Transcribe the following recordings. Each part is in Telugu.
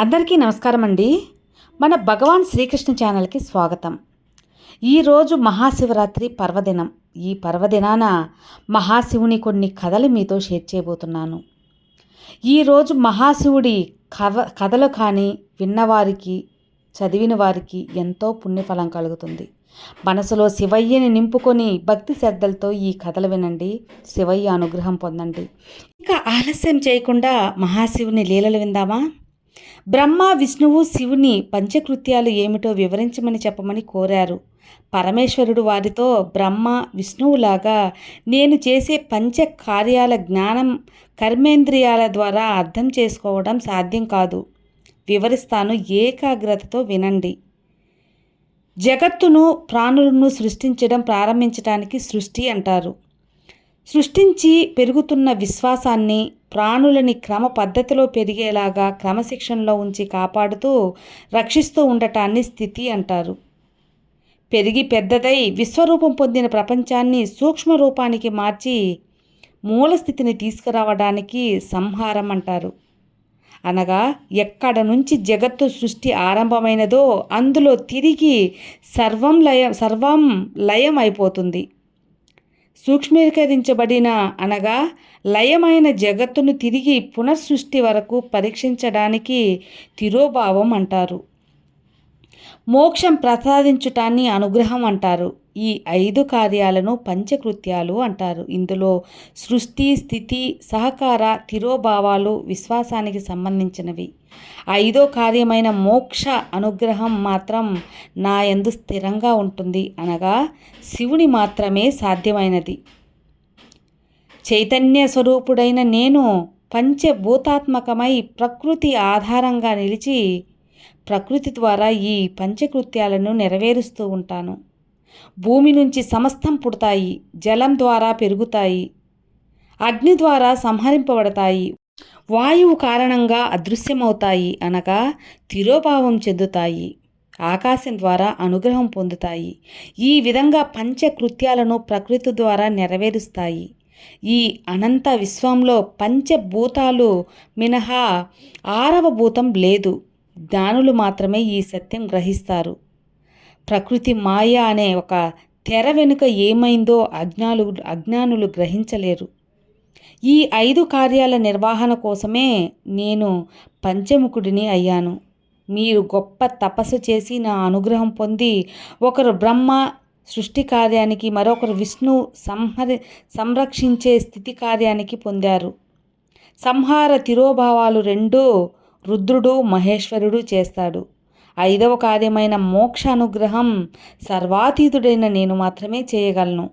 అందరికీ నమస్కారం అండి మన భగవాన్ శ్రీకృష్ణ ఛానల్కి స్వాగతం. ఈరోజు మహాశివరాత్రి పర్వదినం. ఈ పర్వదినాన మహాశివుని కొన్ని కథలు మీతో షేర్ చేయబోతున్నాను. ఈరోజు మహాశివుడి కథ కథలు కానీ విన్నవారికి చదివిన వారికి ఎంతో పుణ్యఫలం కలుగుతుంది. మనసులో శివయ్యని నింపుకొని భక్తి శ్రద్ధలతో ఈ కథలు వినండి. శివయ్య అనుగ్రహం పొందండి. ఇంకా ఆలస్యం చేయకుండా మహాశివుని లీలలు విందామా? బ్రహ్మ విష్ణువు శివుని పంచకృత్యాలు ఏమిటో వివరించమని చెప్పమని కోరారు. పరమేశ్వరుడు వారితో బ్రహ్మ విష్ణువులాగా నేను చేసే పంచ కార్యాల జ్ఞానం కర్మేంద్రియాల ద్వారా అర్థం చేసుకోవడం సాధ్యం కాదు. వివరిస్తాను ఏకాగ్రతతో వినండి. జగత్తును ప్రాణులను సృష్టించడం ప్రారంభించడానికి సృష్టి అంటారు. సృష్టించి పెరుగుతున్న విశ్వాసాన్ని ప్రాణులని క్రమ పద్ధతిలో పెరిగేలాగా క్రమశిక్షణలో ఉంచి కాపాడుతూ రక్షిస్తూ ఉండటాన్ని స్థితి అంటారు. పెరిగి పెద్దదై విశ్వరూపం పొందిన ప్రపంచాన్ని సూక్ష్మ రూపానికి మార్చి మూల స్థితిని తీసుకురావడానికి సంహారం అంటారు. అనగా ఎక్కడ నుంచి జగత్తు సృష్టి ఆరంభమైనదో అందులో తిరిగి సర్వం లయం సర్వం లయం అయిపోతుంది. సూక్ష్మీకరించబడిన అనగా లయమైన జగత్తును తిరిగి పునఃసృష్టి వరకు పరీక్షించడానికి తిరోభావం అంటారు. మోక్షం ప్రసాదించుటాన్ని అనుగ్రహం అంటారు. ఈ ఐదు కార్యాలను పంచకృత్యాలు అంటారు. ఇందులో సృష్టి స్థితి సహకార తిరోభావాలు విశ్వాసానికి సంబంధించినవి. ఐదో కార్యమైన మోక్ష అనుగ్రహం మాత్రం నా ఎందు స్థిరంగా ఉంటుంది. అనగా శివుని మాత్రమే సాధ్యమైనది. చైతన్య స్వరూపుడైన నేను పంచభూతాత్మకమై ప్రకృతి ఆధారంగా నిలిచి ప్రకృతి ద్వారా ఈ పంచకృత్యాలను నెరవేరుస్తూ ఉంటాను. భూమి నుంచి సమస్తం పుడతాయి జలం ద్వారా పెరుగుతాయి అగ్ని ద్వారా సంహరింపబడతాయి వాయువు కారణంగా అదృశ్యమవుతాయి అనగా తిరోభావం చెందుతాయి ఆకాశం ద్వారా అనుగ్రహం పొందుతాయి. ఈ విధంగా పంచకృత్యాలను ప్రకృతి ద్వారా నెరవేరుస్తాయి. ఈ అనంత విశ్వంలో పంచభూతాలు మినహా ఆరవ భూతం లేదు. జ్ఞానులు మాత్రమే ఈ సత్యం గ్రహిస్తారు. ప్రకృతి మాయ అనే ఒక తెర వెనుక ఏమైందో అజ్ఞాలు అజ్ఞానులు గ్రహించలేరు. ఈ ఐదు కార్యాల నిర్వహణ కోసమే నేను పంచముఖుడిని అయ్యాను. మీరు గొప్ప తపస్సు చేసి నా అనుగ్రహం పొంది ఒకరు బ్రహ్మ సృష్టి కార్యానికి మరొకరు విష్ణు సంహరి సంరక్షించే స్థితి కార్యానికి పొందారు. సంహార తిరోభావాలు రెండూ రుద్రుడు మహేశ్వరుడు చేస్తాడు. ఐదవ కార్యమైన మోక్ష అనుగ్రహం సర్వాతీతుడైన నేను మాత్రమే చేయగలను.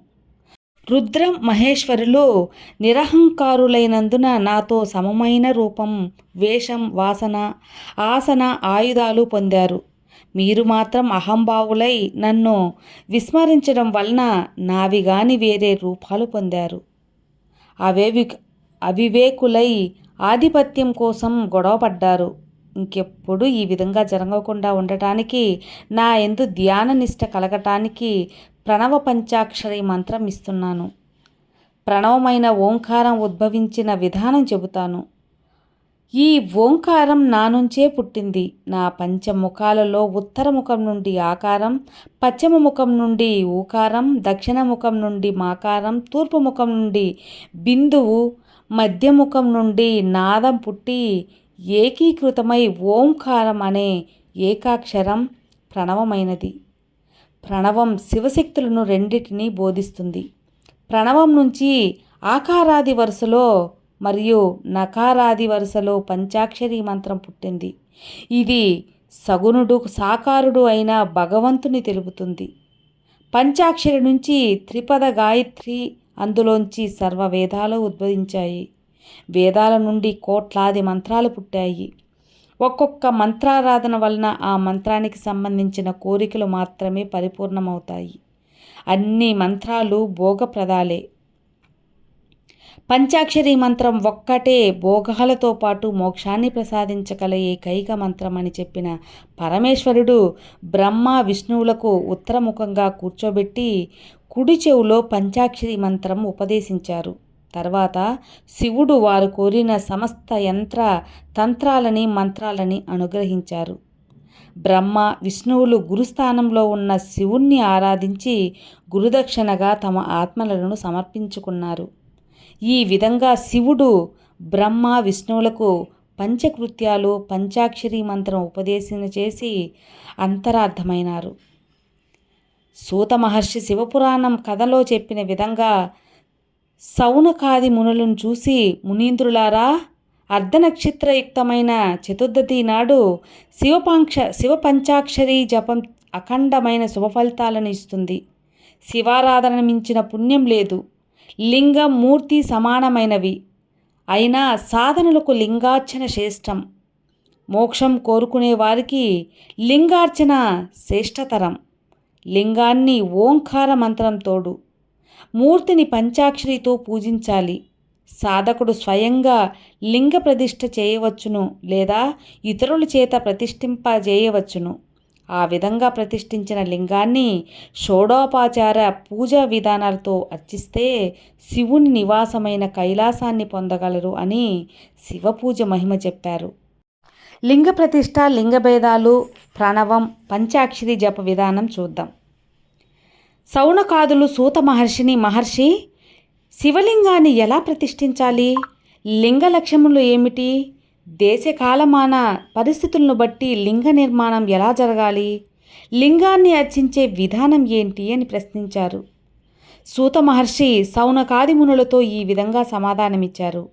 రుద్రం మహేశ్వరులు నిరహంకారులైనందున నాతో సమమైన రూపం వేషం వాసన ఆసన ఆయుధాలు పొందారు. మీరు మాత్రం అహంభావులై నన్ను విస్మరించడం వలన నావి గాని వేరే రూపాలు పొందారు. అవేవి అవివేకులై ఆధిపత్యం కోసం గొడవపడ్డారు. ఇంకెప్పుడు ఈ విధంగా జరగకుండా ఉండటానికి నా ఎందు ధ్యాన నిష్ట కలగటానికి ప్రణవ పంచాక్షరి మంత్రం ఇస్తున్నాను. ప్రణవమైన ఓంకారం ఉద్భవించిన విధానం చెబుతాను. ఈ ఓంకారం నా నుంచే పుట్టింది. నా పంచముఖాలలో ఉత్తర ముఖం నుండి ఆకారం పశ్చిమ ముఖం నుండి ఊకారం దక్షిణ ముఖం నుండి మాకారం తూర్పు ముఖం నుండి బిందువు మధ్యముఖం నుండి నాదం పుట్టి ఏకీకృతమై ఓంకారం అనే ఏకాక్షరం ప్రణవమైనది. ప్రణవం శివశక్తులను రెండింటినీ బోధిస్తుంది. ప్రణవం నుంచి ఆకారాది వరుసలో మరియు నకారాది వరుసలో పంచాక్షరి మంత్రం పుట్టింది. ఇది సగుణుడు సాకారుడు అయిన భగవంతుని తెలుపుతుంది. పంచాక్షరి నుంచి త్రిపద గాయత్రి అందులోంచి సర్వ వేదాలు ఉద్భవించాయి. వేదాల నుండి కోట్లాది మంత్రాలు పుట్టాయి. ఒక్కొక్క మంత్రారాధన వలన ఆ మంత్రానికి సంబంధించిన కోరికలు మాత్రమే పరిపూర్ణమవుతాయి. అన్ని మంత్రాలు భోగప్రదాలే. పంచాక్షరి మంత్రం ఒక్కటే భోగాలతో పాటు మోక్షాన్ని ప్రసాదించగల ఏకైక మంత్రం అని చెప్పిన పరమేశ్వరుడు బ్రహ్మ విష్ణువులకు ఉత్తరముఖంగా కూర్చోబెట్టి కుడి చెవులో పంచాక్షరి మంత్రం ఉపదేశించారు. తర్వాత శివుడు వారు కోరిన సమస్త యంత్ర తంత్రాలని మంత్రాలని అనుగ్రహించారు. బ్రహ్మ విష్ణువులు గురుస్థానంలో ఉన్న శివుణ్ణి ఆరాధించి గురుదక్షిణగా తమ ఆత్మలను సమర్పించుకున్నారు. ఈ విధంగా శివుడు బ్రహ్మ విష్ణువులకు పంచకృత్యాలు పంచాక్షరి మంత్రం ఉపదేశం చేసి అంతరార్థమైనారు. సూత మహర్షి శివపురాణం కథలో చెప్పిన విధంగా సౌనకాది మునులను చూసి మునీంద్రులారా అర్ధనక్షత్రయుక్తమైన చతుర్దశి నాడు శివపాంక్ష శివపంచాక్షరి జపం అఖండమైన శుభఫలితాలను ఇస్తుంది. శివారాధన మించిన పుణ్యం లేదు. లింగం మూర్తి సమానమైనవి. అయినా సాధనలకు లింగార్చన శ్రేష్టం. మోక్షం కోరుకునే వారికి లింగార్చన శ్రేష్టతరం. లింగాన్ని ఓంకార మంత్రం తోడు. మూర్తిని పంచాక్షరితో పూజించాలి. సాధకుడు స్వయంగా లింగ ప్రతిష్ఠ చేయవచ్చును లేదా ఇతరుల చేత ప్రతిష్ఠింపజేయవచ్చును ఆ విధంగా ప్రతిష్ఠించిన లింగాన్ని షోడోపాచార పూజా విధానాలతో అర్చిస్తే శివుని నివాసమైన కైలాసాన్ని పొందగలరు అని శివపూజ మహిమ చెప్పారు. లింగ ప్రతిష్ట లింగభేదాలు ప్రణవం పంచాక్షరి జప విధానం చూద్దాం. సౌనకాదులు సూత మహర్షిని మహర్షి శివలింగాన్ని ఎలా ప్రతిష్ఠించాలి? లింగ లక్ష్యములు ఏమిటి? దేశకాలమాన పరిస్థితులను బట్టి లింగ నిర్మాణం ఎలా జరగాలి? లింగాన్ని అర్చించే విధానం ఏంటి అని ప్రశ్నించారు. సూత మహర్షి సౌనకాది మునులతో ఈ విధంగా సమాధానమిచ్చారు.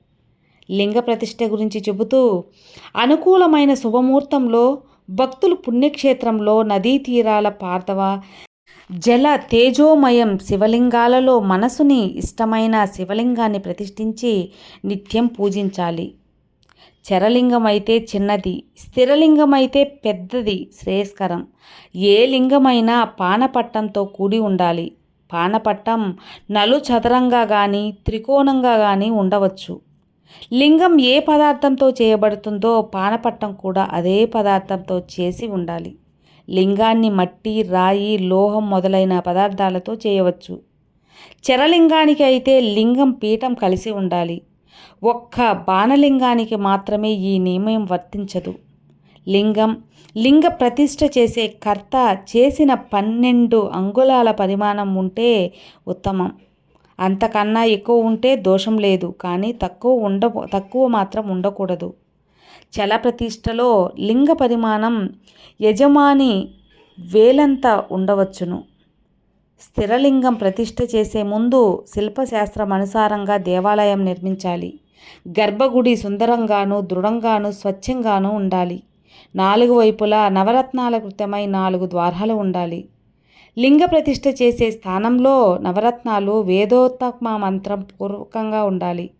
లింగ ప్రతిష్ఠ గురించి చెబుతూ అనుకూలమైన శుభముహూర్తంలో భక్తులు పుణ్యక్షేత్రంలో నదీ తీరాల పార్థవ జల తేజోమయం శివలింగాలలో మనసుని ఇష్టమైన శివలింగాన్ని ప్రతిష్ఠించి నిత్యం పూజించాలి. చరలింగం అయితే చిన్నది స్థిరలింగం అయితే పెద్దది శ్రేయస్కరం. ఏ లింగమైనా పానపట్టంతో కూడి ఉండాలి. పానపట్టం నలు చదరంగా కానీ త్రికోణంగా కానీ ఉండవచ్చు. లింగం ఏ పదార్థంతో చేయబడుతుందో పానపట్టం కూడా అదే పదార్థంతో చేసి ఉండాలి. లింగాన్ని మట్టి రాయి లోహం మొదలైన పదార్థాలతో చేయవచ్చు. చరలింగానికి అయితే లింగం పీఠం కలిసి ఉండాలి. ఒక్క బాణలింగానికి మాత్రమే ఈ నియమం వర్తించదు. లింగం లింగ ప్రతిష్ఠ చేసే కర్త చేసిన పన్నెండు అంగుళాల పరిమాణం ఉంటే ఉత్తమం. అంతకన్నా ఎక్కువ ఉంటే దోషం లేదు కానీ తక్కువ ఉండ తక్కువ మాత్రం ఉండకూడదు. చల ప్రతిష్టలో లింగ పరిమాణం యజమాని వేలంత ఉండవచ్చును. స్థిరలింగం ప్రతిష్ఠ చేసే ముందు శిల్పశాస్త్రం అనుసారంగా దేవాలయం నిర్మించాలి. గర్భగుడి సుందరంగాను దృఢంగాను స్వచ్ఛంగాను ఉండాలి. నాలుగు వైపులా నవరత్నాల కృతమై నాలుగు ద్వారాలు ఉండాలి. లింగ ప్రతిష్ఠ చేసే స్థానంలో నవరత్నాలు వేదోత్తమ మంత్రం పూర్వకంగా ఉండాలి.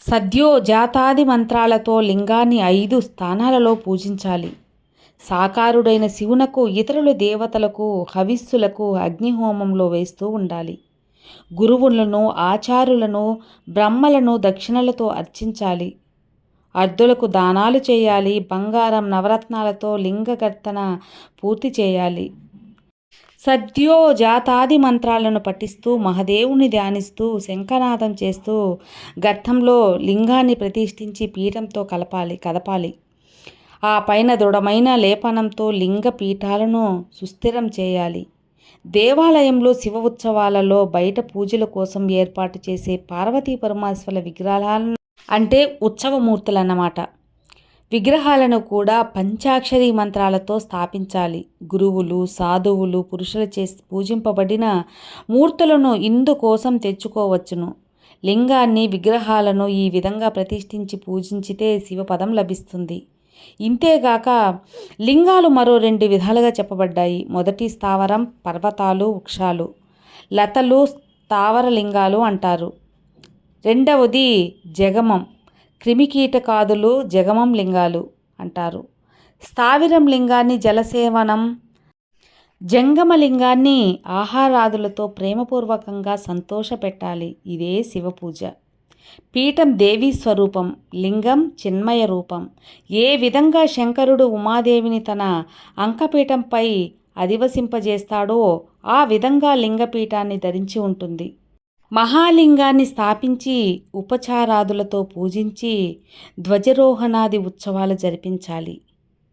సద్యో జాతాది మంత్రాలతో లింగాన్ని ఐదు స్థానాలలో పూజించాలి. సాకారుడైన శివునకు ఇతరుల దేవతలకు హవిస్సులకు అగ్నిహోమంలో వేస్తూ ఉండాలి. గురువులను ఆచారులను బ్రహ్మలను దక్షిణలతో అర్చించాలి. అర్ధులకు దానాలు చేయాలి. బంగారం నవరత్నాలతో లింగకర్తన పూర్తి చేయాలి. సద్యో జాతాది మంత్రాలను పఠిస్తూ మహదేవుని ధ్యానిస్తూ శంఖనాదం చేస్తూ గర్థంలో లింగాన్ని ప్రతిష్ఠించి పీఠంతో కలపాలి కదపాలి. ఆ పైన దృఢమైన లేపనంతో లింగ పీఠాలను సుస్థిరం చేయాలి. దేవాలయంలో శివ ఉత్సవాలలో బయట పూజల కోసం ఏర్పాటు చేసే పార్వతీ పరమేశ్వర విగ్రహాలను అంటే ఉత్సవమూర్తులు అన్నమాట విగ్రహాలను కూడా పంచాక్షరి మంత్రాలతో స్థాపించాలి. గురువులు సాధువులు పురుషుల చేసి పూజింపబడిన మూర్తులను ఇందుకోసం తెచ్చుకోవచ్చును. లింగాన్ని విగ్రహాలను ఈ విధంగా ప్రతిష్ఠించి పూజించితే శివపదం లభిస్తుంది. ఇంతేగాక లింగాలు మరో రెండు విధాలుగా చెప్పబడ్డాయి. మొదటి స్థావరం పర్వతాలు వృక్షాలు. లతలు స్థావర లింగాలు అంటారు. రెండవది జగమం. క్రిమికీటకాదులు జగమం లింగాలు అంటారు. స్థావిరం లింగాన్ని జలసేవనం జంగమలింగాన్ని ఆహారాదులతో ప్రేమపూర్వకంగా సంతోషపెట్టాలి. ఇదే శివపూజ. పీఠం దేవీ స్వరూపం లింగం చిన్మయ రూపం. ఏ విధంగా శంకరుడు ఉమాదేవిని తన అంకపీఠంపై అధివసింపజేస్తాడో ఆ విధంగా లింగపీఠాన్ని ధరించి ఉంటుంది. మహాలింగాన్ని స్థాపించి ఉపచారాదులతో పూజించి ధ్వజరోహణాది ఉత్సవాలు జరిపించాలి.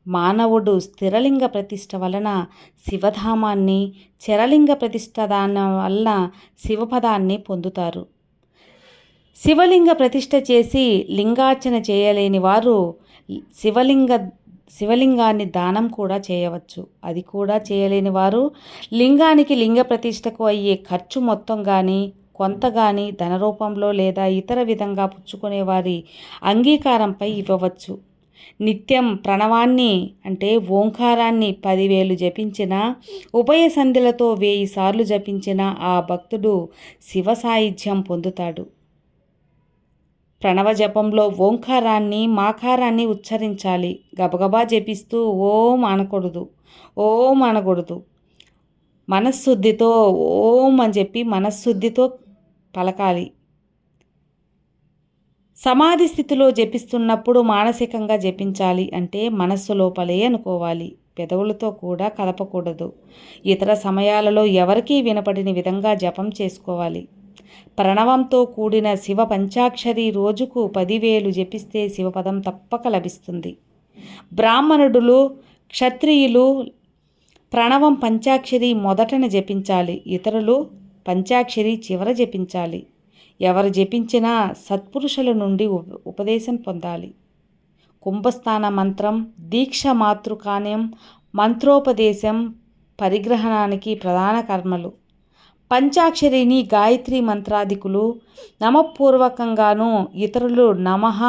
మానవుడు స్థిరలింగ ప్రతిష్ట వలన శివధామాన్ని చరలింగ ప్రతిష్ట దాని వలన శివపదాన్ని పొందుతారు. శివలింగ ప్రతిష్ట చేసి లింగార్చన చేయలేని వారు శివలింగ శివలింగాన్ని దానం కూడా చేయవచ్చు. అది కూడా చేయలేని వారు లింగానికి లింగ ప్రతిష్టకు అయ్యే ఖర్చు మొత్తం కానీ కొంత గాని ధన రూపంలో లేదా ఇతర విధంగా పుచ్చుకునే వారి అంగీకారంపై ఇవ్వవచ్చు. నిత్యం ప్రణవాన్ని అంటే ఓంకారాన్ని పదివేలు జపించిన ఉభయ సంధిలతో వేయి సార్లు జపించిన ఆ భక్తుడు శివ సాయుధ్యం పొందుతాడు. ప్రణవ జపంలో ఓంకారాన్ని మాకారాన్ని ఉచ్చరించాలి. గబగబా జపిస్తూ ఓం అనకూడదు. ఓం అనకూడదు. మనశ్శుద్ధితో ఓం అని చెప్పి మనశ్శుద్ధితో పలకాలి. సమాధి స్థితిలో జపిస్తున్నప్పుడు మానసికంగా జపించాలి అంటే మనస్సు లోపలే అనుకోవాలి. పెదవులతో కూడా కదపకూడదు ఇతర సమయాలలో ఎవరికీ వినపడిన విధంగా జపం చేసుకోవాలి. ప్రణవంతో కూడిన శివ పంచాక్షరి రోజుకు పదివేలు జపిస్తే శివపదం తప్పక లభిస్తుంది. బ్రాహ్మణుడులు క్షత్రియులు ప్రణవం పంచాక్షరి మొదటన జపించాలి. ఇతరులు పంచాక్షరి చివర జపించాలి. ఎవరు జపించినా సత్పురుషుల నుండి ఉపదేశం పొందాలి. కుంభస్థాన మంత్రం దీక్ష మాతృకాన్యం మంత్రోపదేశం పరిగ్రహణానికి ప్రధాన కర్మలు. పంచాక్షరిని గాయత్రి మంత్రాధికులు నమపూర్వకంగాను ఇతరులు నమః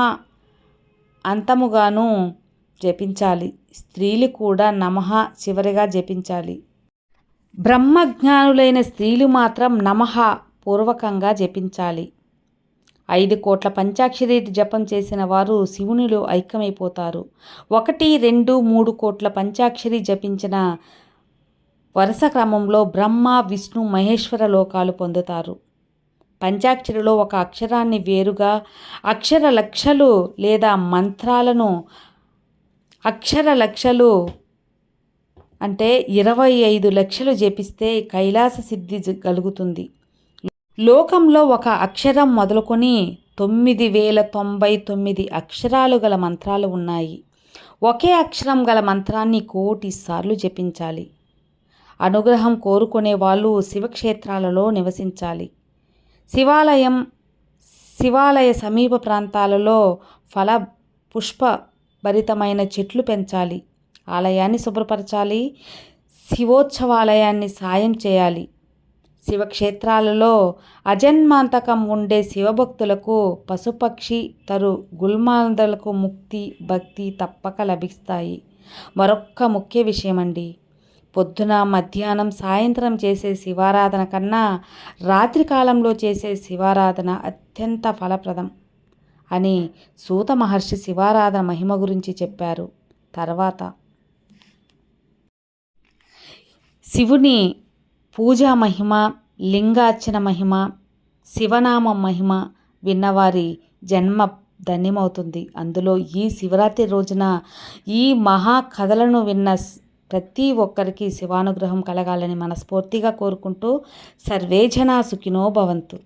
అంతముగాను జపించాలి. స్త్రీలు కూడా నమః చివరిగా జపించాలి. బ్రహ్మజ్ఞానులైన స్త్రీలు మాత్రం నమః పూర్వకంగా జపించాలి. ఐదు కోట్ల పంచాక్షరి జపం చేసిన వారు శివునిలో ఐక్యమైపోతారు. ఒకటి రెండు మూడు కోట్ల పంచాక్షరి జపించిన వరుస క్రమంలో బ్రహ్మ విష్ణు మహేశ్వర లోకాలు పొందుతారు. పంచాక్షరిలో ఒక అక్షరాన్ని వేరుగా అక్షర లక్షలు లేదా మంత్రాలను అక్షర లక్షలు అంటే ఇరవై ఐదు లక్షలు జపిస్తే కైలాస సిద్ధి కలుగుతుంది. లోకంలో ఒక అక్షరం మొదలుకొని తొమ్మిది వేల తొంభై తొమ్మిది అక్షరాలు గల మంత్రాలు ఉన్నాయి. ఒకే అక్షరం గల మంత్రాన్ని కోటి సార్లు జపించాలి. అనుగ్రహం కోరుకునే వాళ్ళు శివక్షేత్రాలలో నివసించాలి. శివాలయం శివాలయ సమీప ప్రాంతాలలో ఫల పుష్ప భరితమైన చెట్లు పెంచాలి. ఆలయాన్ని శుభ్రపరచాలి. శివోత్సవాలయాన్ని సాయం చేయాలి. శివక్షేత్రాలలో అజన్మాంతకం ఉండే శివభక్తులకు పశుపక్షి తరు గుల్మాందలకు ముక్తి భక్తి తప్పక లభిస్తాయి. మరొక్క ముఖ్య విషయం అండి పొద్దున మధ్యాహ్నం సాయంత్రం చేసే శివారాధన కన్నా రాత్రి కాలంలో చేసే శివారాధన అత్యంత ఫలప్రదం అని సూత మహర్షి శివారాధన మహిమ గురించి చెప్పారు. తర్వాత శివుని పూజా మహిమ లింగార్చన మహిమ శివనామ మహిమ విన్నవారి జన్మ ధన్యమవుతుంది. అందులో ఈ శివరాత్రి రోజున ఈ మహా కథలను విన్న ప్రతి ఒక్కరికి శివానుగ్రహం కలగాలని మనస్ఫూర్తిగా కోరుకుంటూ సర్వేజనా సుఖినో భవంతు.